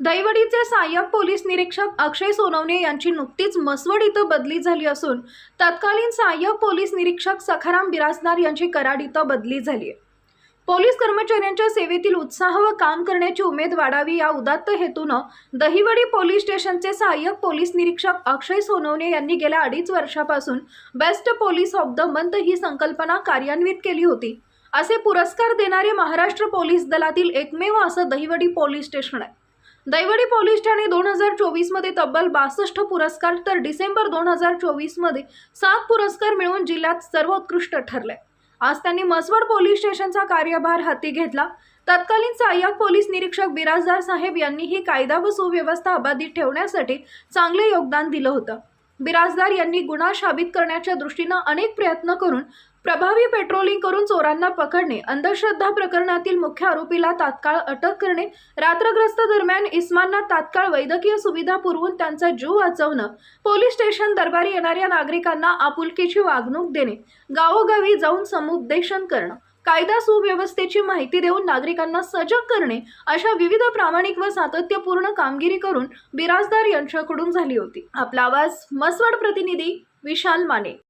दैवडीचे सहाय्यक पोलीस निरीक्षक अक्षय सोनवणे यांची नुकतीच मसवड इथं बदली झाली असून तत्कालीन सहाय्यक पोलीस निरीक्षक सखाराम बिराजदार यांची कराड इथं बदली झाली आहे. पोलीस कर्मचाऱ्यांच्या सेवेतील उत्साह व काम करण्याची उमेद वाढावी या उदात्त हेतूनं दहिवडी पोलीस स्टेशनचे सहाय्यक पोलीस निरीक्षक अक्षय सोनवणे यांनी गेल्या अडीच वर्षापासून best police of the month ही संकल्पना कार्यान्वित केली होती. असे पुरस्कार देणारे महाराष्ट्र पोलीस दलातील एकमेव असं दहिवडी पोलीस स्टेशन आहे. दैवडी पोलीस ठाणे दोन हजार चोवीसमध्ये तब्बल बासष्ट पुरस्कार तर डिसेंबर दोन हजार चोवीसमध्ये सात पुरस्कार मिळवून जिल्ह्यात सर्वोत्कृष्ट ठरले. आज त्यांनी मसवड पोलीस स्टेशनचा कार्यभार हाती घेतला. तत्कालीन सहाय्यक पोलीस निरीक्षक बिराजदार साहेब यांनीही कायदा व सुव्यवस्था अबाधित ठेवण्यासाठी चांगले योगदान दिलं होतं. बिराजदार यांनी गुन्हा साबित करण्याच्या दृष्टीनं अनेक प्रयत्न करून प्रभावी पेट्रोलिंग करून चोरांना पकडणे अंधश्रद्धा प्रकरणातील मुख्य आरोपीला तात्काळ अटक करणे रात्रग्रस्त दरम्यान इस्मांना तात्काळ वैद्यकीय सुविधा पुरवून त्यांचा जीव वाचवणं पोलीस स्टेशन दरबारी येणाऱ्या नागरिकांना आपुलकीची वागणूक देणे गावोगावी जाऊन समुपदेशन करणं. कायदा सुव्यवस्थेची माहिती देऊन नागरिकांना सजग करणे अशा विविध प्रामाणिक व सातत्यपूर्ण कामगिरी करून बिराजदार यांच्याकडून झाली होती. आपला आवाज मसवड प्रतिनिधी विशाल माने.